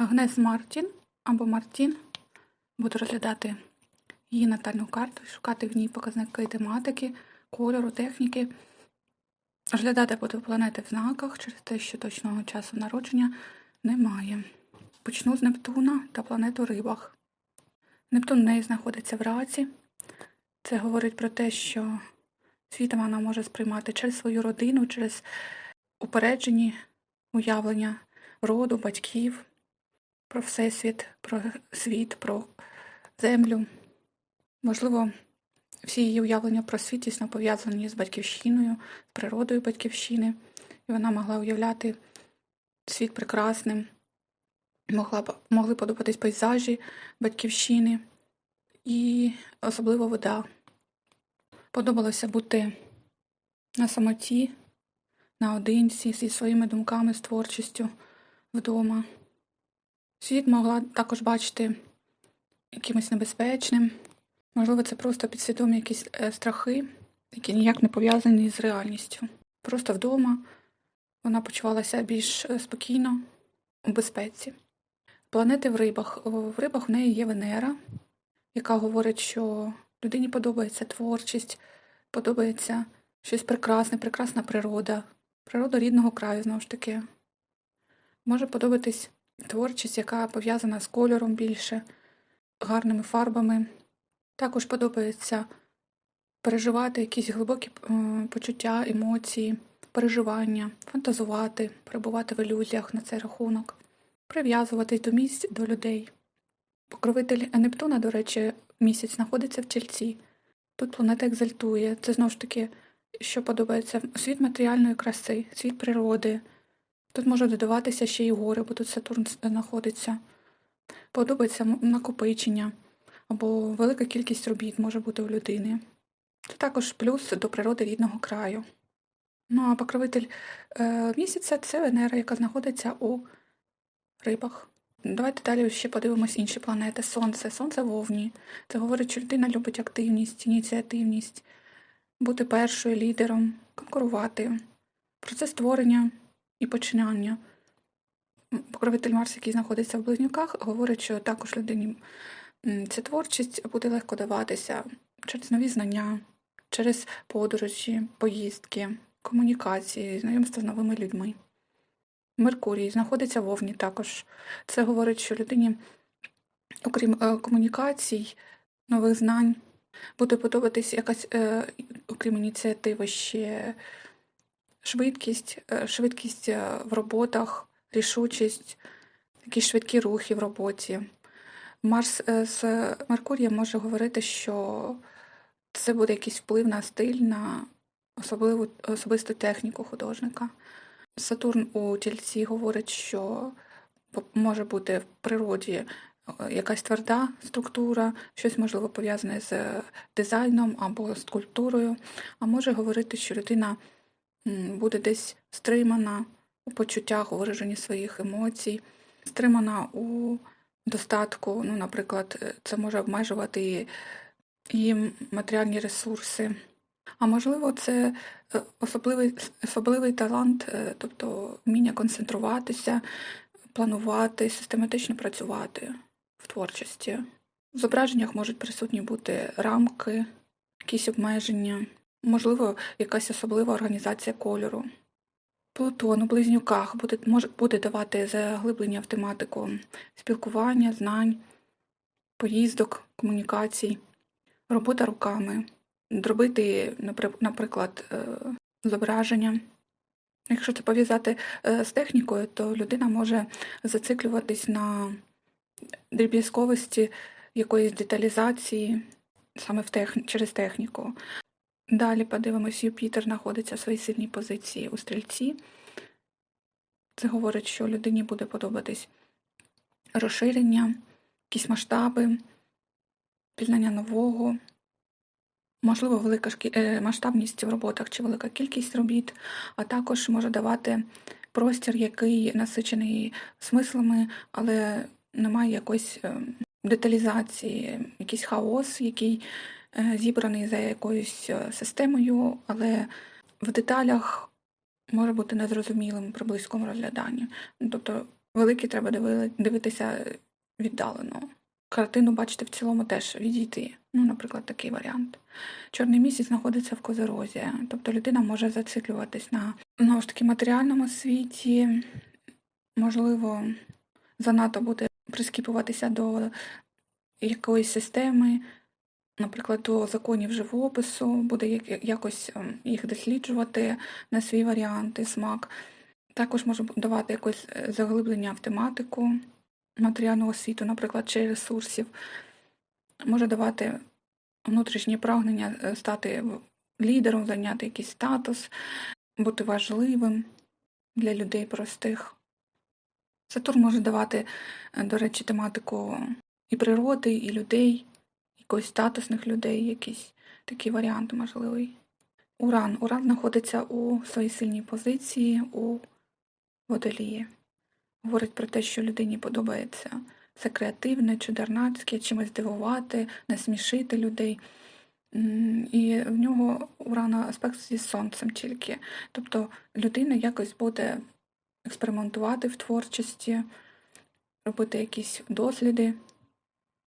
Агнес Мартін або Мартін. Буду розглядати її натальну карту, шукати в ній показники тематики, кольору, техніки. Розглядати буду планети в знаках через те, що точного часу народження немає. Почну з Нептуна та планету Рибах. Нептун в неї знаходиться в раці. Це говорить про те, що світ вона може сприймати через свою родину, через упереджені уявлення роду, батьків, про всесвіт, про світ, про землю. Можливо, всі її уявлення про світ тісно пов'язані з батьківщиною, з природою батьківщини, і вона могла уявляти світ прекрасним, могла могли подобатись пейзажі батьківщини і особливо вода. Подобалося бути на самоті, наодинці, зі своїми думками, з творчістю вдома. Світ могла також бачити якимось небезпечним. Можливо, це просто підсвідомі якісь е, страхи, які ніяк не пов'язані з реальністю. Просто вдома вона почувалася більш е, спокійно, у безпеці. Планети в рибах. В рибах в неї є Венера, яка говорить, що людині подобається творчість, подобається щось прекрасне, прекрасна природа, природа рідного краю, знову ж таки. Може подобатись творчість, яка пов'язана з кольором більше, гарними фарбами. Також подобається переживати якісь глибокі е, почуття, емоції, переживання, фантазувати, перебувати в ілюзіях на цей рахунок, прив'язуватись до місць, до людей. Покровитель Нептуна, до речі, місяць знаходиться в Чільці. Тут планета екзальтує. Це знову ж таки, що подобається світ матеріальної краси, світ природи. Тут може додаватися ще й гори, бо тут Сатурн знаходиться. Подобається накопичення або велика кількість робіт може бути у людини. Це також плюс до природи рідного краю. Ну а покровитель е, місяця це Венера, яка знаходиться у рибах. Давайте далі ще подивимось інші планети. Сонце. Сонце в Овні. Це говорить, що людина любить активність, ініціативність, бути першою лідером, конкурувати, процес створення і починання. Покровитель Марс, який знаходиться в близнюках, говорить, що також людині ця творчість буде легко даватися через нові знання, через подорожі, поїздки, комунікації, знайомства з новими людьми. Меркурій знаходиться в Овні також. Це говорить, що людині, окрім е, комунікацій, нових знань, буде подобатись якась, е, окрім ініціативи, ще швидкість, е, швидкість е, в роботах, рішучість, якісь швидкі рухи в роботі. Марс е, з Меркурієм може говорити, що це буде якийсь вплив на стиль, на особливу, особисту техніку художника. Сатурн у тільці говорить, що може бути в природі якась тверда структура, щось можливо пов'язане з дизайном або скульптурою, а може говорити, що людина буде десь стримана у почуттях, у вираженні своїх емоцій, стримана у достатку. Ну, наприклад, е, це може обмежувати її матеріальні ресурси. А можливо, це е, особливий, особливий талант, е, тобто вміння концентруватися, планувати, систематично працювати в творчості. В зображеннях можуть присутні бути рамки, якісь обмеження, можливо, якась особлива організація кольору. Плутон у близнюках буде, може, буде давати заглиблення в тематику спілкування, знань, поїздок, комунікацій, робота руками, зробити, напри- наприклад, е, зображення. Якщо це пов'язати е, з технікою, то людина може зациклюватись на дріб'язковості якоїсь деталізації саме в техні... через техніку. Далі подивимось, Юпітер знаходиться в своїй сильній позиції у стрільці. Це говорить, що людині буде подобатись розширення, якісь масштаби, пізнання нового, можливо, велика е, масштабність в роботах чи велика кількість робіт, а також може давати простір, який насичений смислами, але немає якоїсь е, деталізації, якийсь хаос, який зібраний за якоюсь е, системою, але в деталях може бути незрозумілим при близькому розгляданні. Ну, Тобто великі треба дивитися віддалено. Картину бачити в цілому теж відійти. Ну, наприклад, такий варіант. Чорний місяць знаходиться в козерозі, тобто людина може зациклюватись на знову ж таки матеріальному світі, можливо, занадто буде прискіпуватися до якоїсь системи, наприклад, до законів живопису, буде якось ем, їх досліджувати на свій варіант і смак. Також може давати якось е, заглиблення в тематику матеріального світу, наприклад, чи ресурсів. Може давати внутрішнє прагнення е, стати лідером, зайняти якийсь статус, бути важливим для людей простих. Сатурн може давати, е, до речі, тематику і природи, і людей, якось статусних людей, якийсь такий варіант можливий. Уран. Уран знаходиться у своїй сильній позиції у водолії. Говорить про те, що людині подобається це креативне, чудернацьке, чимось здивувати, насмішити людей. І в нього урана аспект зі сонцем тільки. Тобто людина якось буде експериментувати в творчості, робити якісь досліди,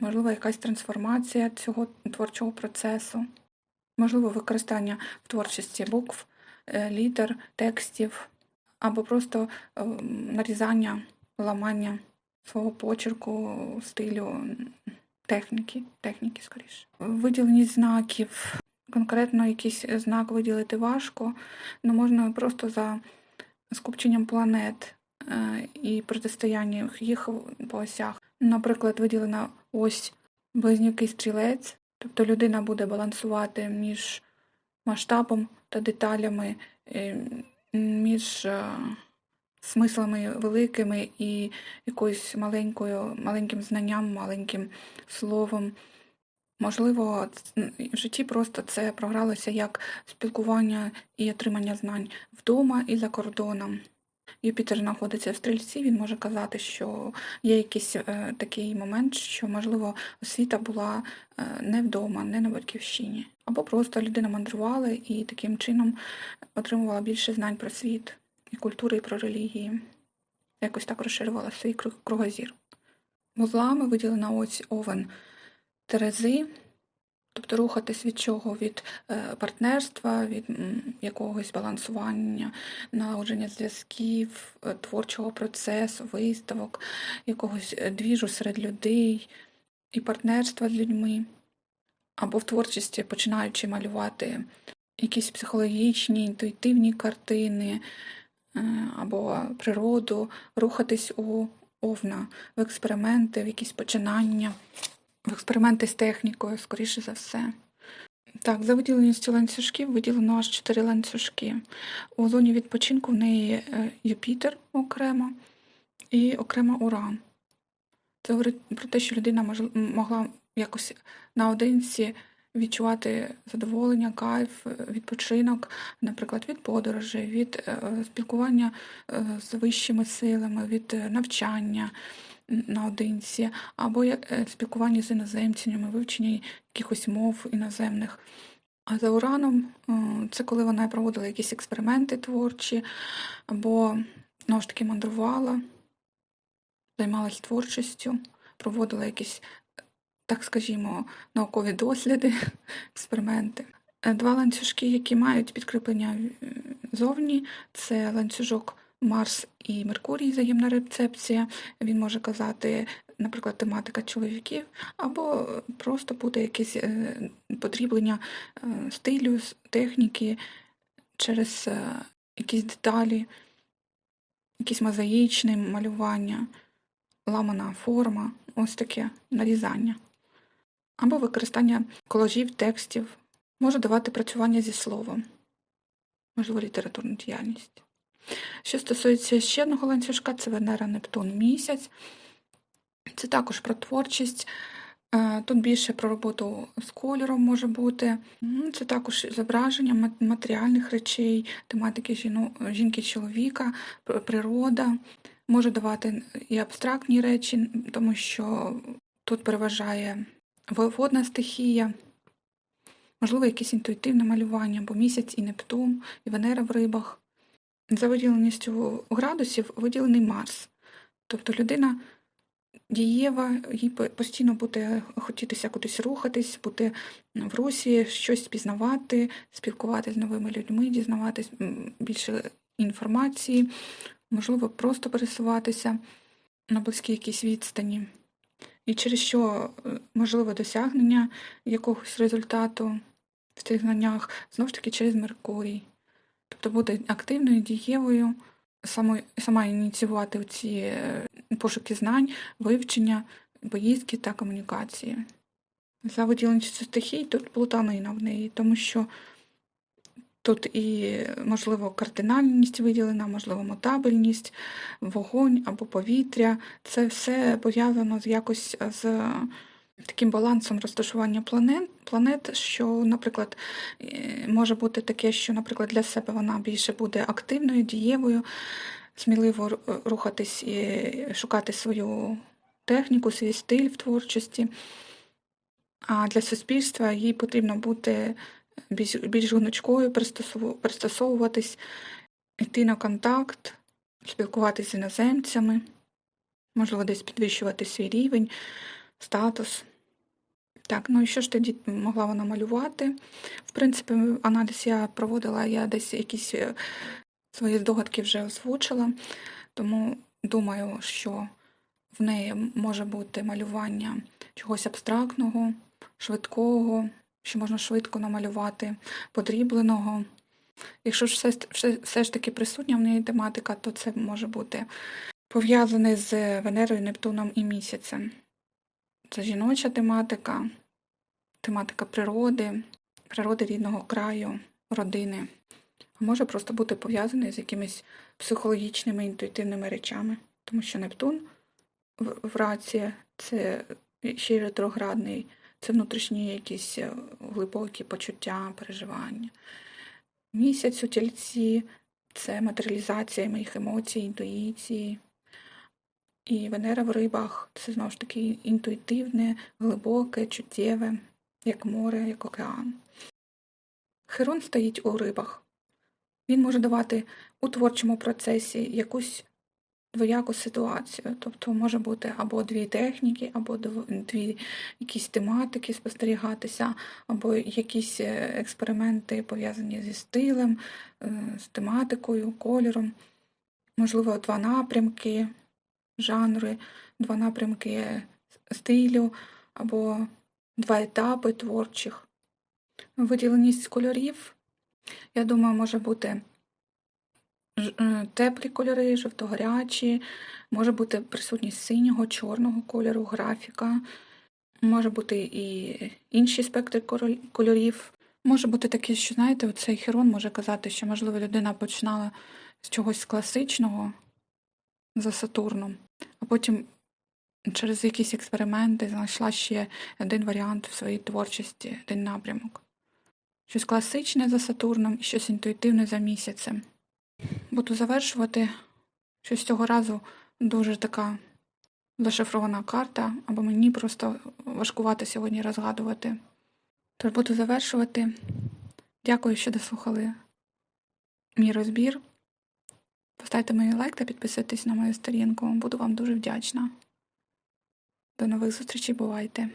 можливо, якась трансформація цього творчого процесу, можливо, використання в творчості букв, е, літер, текстів, або просто ем, нарізання, ламання свого почерку, стилю, техніки, техніки скоріше. Виділеність знаків. Конкретно якийсь знак виділити важко, але можна просто за скупченням планет е, і протистояння їх по осях. Наприклад, виділена ось близнюки стрілець, тобто людина буде балансувати між масштабом та деталями, е, між е, смислами великими і якоюсь маленькою, маленьким знанням, маленьким словом. Можливо, в житті просто це програлося як спілкування і отримання знань вдома і за кордоном. Юпітер знаходиться в стрільці, він може казати, що є якийсь е, такий момент, що, можливо, освіта була е, не вдома, не на батьківщині. Або просто людина мандрувала і таким чином отримувала більше знань про світ і культури, і про релігії. Якось так розширювала свій круг- кругозір. Вузлами виділена ось овен Терези, тобто рухатись від чого? Від е, партнерства, від якогось балансування, налагодження зв'язків, е, творчого процесу, виставок, якогось е, двіжу серед людей і партнерства з людьми. Або в творчості починаючи малювати якісь психологічні, інтуїтивні картини, або природу, рухатись у овна, в експерименти, в якісь починання, експерименти з технікою, скоріше за все. Так, за виділеністю ланцюжків виділено аж 4 ланцюжки. У зоні відпочинку в неї е, Юпітер окремо і окремо Уран. Це говорить про те, що людина могла якось наодинці відчувати задоволення, кайф, е, відпочинок, наприклад, від подорожей, від е, спілкування з вищими силами, від навчання наодинці, або е, спілкування з іноземцями, вивчення якихось мов іноземних. А за ураном е, це коли вона проводила якісь експерименти творчі, або знову ж таки мандрувала, займалась творчістю, проводила якісь, так скажімо, наукові досліди, експерименти. Е, Два ланцюжки, які мають підкріплення зовні, це ланцюжок Марс і Меркурій, взаємна рецепція. Він може казати, наприклад, тематика чоловіків, або просто буде якесь е, потріблення е, стилю, техніки через е, якісь деталі, якісь мозаїчне малювання, ламана форма, ось таке нарізання. Або використання колажів, текстів, може давати працювання зі словом, можливо, літературну діяльність. Що стосується ще одного ланцюжка, це Венера, Нептун, місяць. Це також про творчість. Е, Тут більше про роботу з кольором може бути. Це також зображення матеріальних речей, тематики жінки чоловіка, природа. Може давати і абстрактні речі, тому що тут переважає водна стихія, можливо, якесь інтуїтивне малювання, бо місяць і Нептун, і Венера в рибах. За виділеністю градусів виділений Марс. Тобто людина дієва, їй постійно буде хотітися кудись рухатись, бути в русі, щось пізнавати, спілкуватися з новими людьми, дізнаватись більше інформації, можливо, просто пересуватися на близькій якійсь відстані. І через що е, можливе досягнення якогось результату в цих знаннях, знову ж таки через Меркурій. Тобто буде активною, дієвою, само, сама ініціювати ці е, пошуки знань, вивчення, поїздки та комунікації. За виділеністю стихій тут плутанина в неї, тому що тут і, можливо, кардинальність виділена, можливо, мутабельність, вогонь або повітря. Це все пов'язано з якось з таким балансом розташування планет, планет, що, наприклад, е, може бути таке, що, наприклад, для себе вона більше буде активною, дієвою, сміливо рухатись і шукати свою техніку, свій стиль в творчості. А для суспільства їй потрібно бути більш, більш гнучкою, пристосовуватись, йти на контакт, спілкуватися з іноземцями, можливо, десь підвищувати свій рівень, статус. Так, ну і що ж тоді могла вона малювати? В принципі, аналіз я проводила, я десь якісь е, свої здогадки вже озвучила, тому думаю, що в неї може бути малювання чогось абстрактного, швидкого, що можна швидко намалювати, подрібленого. Якщо ж все, все, все ж таки присутня в неї тематика, то це може бути пов'язане з Венерою, Нептуном і місяцем. Це жіноча тематика, тематика природи, природи рідного краю, родини. А може просто бути пов'язаний з якимись психологічними, інтуїтивними речами. Тому що Нептун в, раці це ще й ретроградний, це внутрішні якісь е, глибокі почуття, переживання. Місяць у тільці це матеріалізація моїх емоцій, інтуїції. І Венера в рибах це знову ж таки інтуїтивне, глибоке, чуттєве, як море, як океан. Херон стоїть у рибах. Він може давати у творчому процесі якусь двояку ситуацію. Тобто може бути або дві техніки, або дві якісь тематики спостерігатися, або якісь е, експерименти пов'язані зі стилем, е, з тематикою, кольором. Можливо, два напрямки, жанри, два напрямки стилю, або два етапи творчих. Виділеність кольорів, я думаю, може бути е, теплі кольори, жовто-гарячі, може бути присутність синього, чорного кольору, графіка, може бути і інші спектри кольорів. Може бути таке, що, знаєте, цей херон може казати, що, можливо, людина починала з чогось класичного за Сатурном, а потім через якісь експерименти знайшла ще один варіант в своїй творчості, один напрямок. Щось класичне за Сатурном і щось інтуїтивне за місяцем. Буду завершувати. Щось цього разу дуже така зашифрована карта, або мені просто важкувато сьогодні розгадувати. Тож буду завершувати. Дякую, що дослухали мій розбір. Поставте мені лайк та підписуйтесь на мою сторінку. Буду вам дуже вдячна. До нових зустрічей, бувайте!